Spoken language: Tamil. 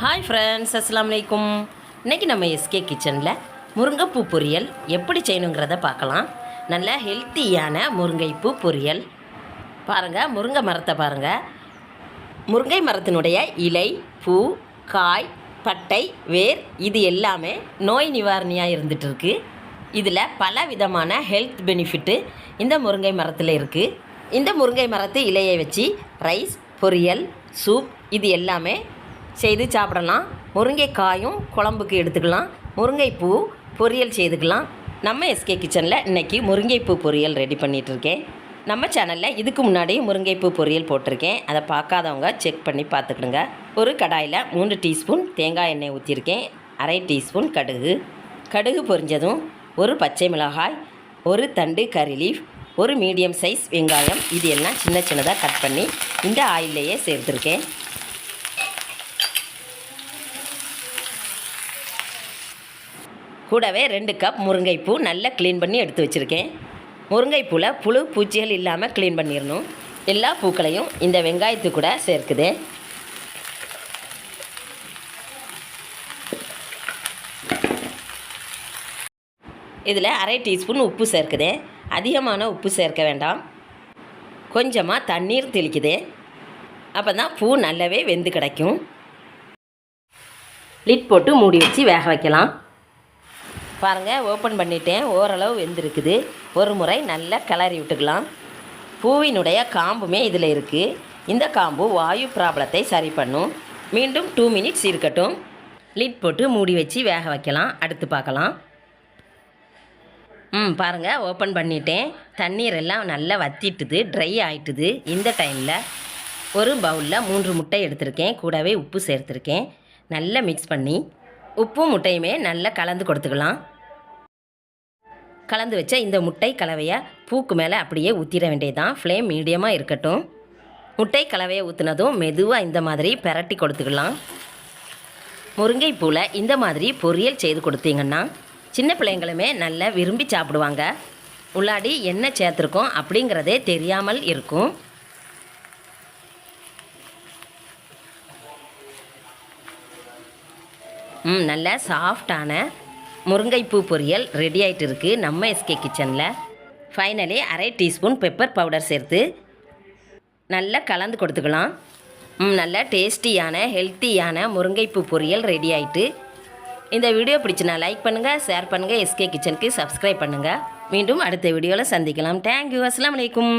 ஹாய் ஃப்ரெண்ட்ஸ் அஸ்லாம் வலைக்கும் இன்றைக்கி நம்ம எஸ்கே கிச்சனில் முருங்கைப்பூ பொரியல் எப்படி செய்யணுங்கிறத பார்க்கலாம். நல்ல ஹெல்த்தியான முருங்கைப்பூ பொரியல். பாருங்கள் முருங்கை மரத்தை பாருங்கள் முருங்கை மரத்தினுடைய இலை பூ காய் பட்டை வேர் இது எல்லாமே நோய் நிவாரணியாக இருந்துகிட்ருக்கு இதில் பல விதமான ஹெல்த் பெனிஃபிட்டு இந்த முருங்கை மரத்தில் இருக்குது இந்த முருங்கை மரத்து இலையை வச்சு ரைஸ் பொரியல் சூப் இது எல்லாமே செய்து சாப்பிடலாம். முருங்கைக்காயும் குழம்புக்கு எடுத்துக்கலாம். முருங்கைப்பூ பொரியல் செய்துக்கலாம். நம்ம எஸ்கே கிச்சனில் இன்றைக்கி முருங்கைப்பூ பொரியல் ரெடி பண்ணிகிட்ருக்கேன் நம்ம சேனலில் இதுக்கு முன்னாடி முருங்கைப்பூ பொரியல் போட்டிருக்கேன். அதை பார்க்காதவங்க செக் பண்ணி பார்த்துக்கிடுங்க. ஒரு கடாயில் மூன்று டீஸ்பூன் தேங்காய் எண்ணெய் ஊற்றிருக்கேன் அரை டீஸ்பூன் கடுகு. கடுகு பொரிஞ்சதும் ஒரு பச்சை மிளகாய் ஒரு தண்டு கறி லீஃப் ஒரு மீடியம் சைஸ் வெங்காயம். இது எல்லாம் சின்ன சின்னதாக கட் பண்ணி இந்த ஆயிலையே சேர்த்துருக்கேன். கூடவே ரெண்டு கப் முருங்கைப்பூ நல்லா க்ளீன் பண்ணி எடுத்து வச்சுருக்கேன். முருங்கைப்பூவில் புழு பூச்சிகள் இல்லாமல் க்ளீன் பண்ணிடணும் எல்லா பூக்களையும் இந்த வெங்காயத்து கூட சேர்க்குது. இதில் அரை டீஸ்பூன் உப்பு சேர்க்குது. அதிகமான உப்பு சேர்க்க வேண்டாம். கொஞ்சமாக தண்ணீர் தெளிக்குது. அப்போ தான் பூ நல்லாவே வெந்து கிடைக்கும். லிட் போட்டு மூடி வச்சு வேக வைக்கலாம். பாருங்கள் ஓப்பன் பண்ணிட்டேன். ஓரளவு வெந்திருக்குது. ஒரு முறை நல்லா கிளறி விட்டுக்கலாம். பூவினுடைய காம்புமே இதில் இருக்குது இந்த காம்பு வாயு ப்ராப்ளத்தை சரி பண்ணும். மீண்டும் டூ மினிட்ஸ் இருக்கட்டும். லிட் போட்டு மூடி வச்சு வேக வைக்கலாம். அடுத்து பார்க்கலாம். ம் பாருங்கள் ஓப்பன் பண்ணிட்டேன். தண்ணீர் எல்லாம் நல்லா வத்திட்டுது ட்ரை ஆயிட்டுது. இந்த டைமில் ஒரு பவுலில் மூன்று முட்டை எடுத்திருக்கேன். கூடவே உப்பு சேர்த்துருக்கேன். நல்லா மிக்ஸ் பண்ணி உப்பும் முட்டையுமே நல்லா கலந்து கொடுத்துக்கலாம். கலந்து வச்ச இந்த முட்டை கலவையை பூக்கு மேலே அப்படியே ஊற்றிட வேண்டியதுதான். ஃப்ளேம் மீடியமாக இருக்கட்டும். முட்டை கலவையை ஊற்றினதும் மெதுவாக இந்த மாதிரி பெரட்டி கொடுத்துக்கலாம். முருங்கைப்பூவில் இந்த மாதிரி பொரியல் செய்து கொடுத்தீங்கன்னா சின்ன பிள்ளைங்களுமே நல்லா விரும்பி சாப்பிடுவாங்க. உள்ளாடி என்ன சேர்த்துருக்கோம் அப்படிங்கிறதே தெரியாமல் இருக்கும். ம் நல்ல சாஃப்டான முருங்கைப்பூ பொரியல் ரெடி ஆகிட்டு இருக்குது நம்ம எஸ்கே கிச்சனில் ஃபைனலி அரை டீஸ்பூன் பெப்பர் பவுடர் சேர்த்து நல்லா கலந்து கொடுத்துக்கலாம். ம் நல்ல டேஸ்டியான ஹெல்த்தியான முருங்கைப்பூ பொரியல் ரெடி ஆகிட்டு இந்த வீடியோ பிடிச்சினா லைக் பண்ணுங்கள் ஷேர் பண்ணுங்கள் எஸ்கே கிச்சனுக்கு சப்ஸ்கிரைப் பண்ணுங்கள் மீண்டும் அடுத்த வீடியோவில் சந்திக்கலாம். தேங்க்யூ அஸ்லாம் வலைக்கும்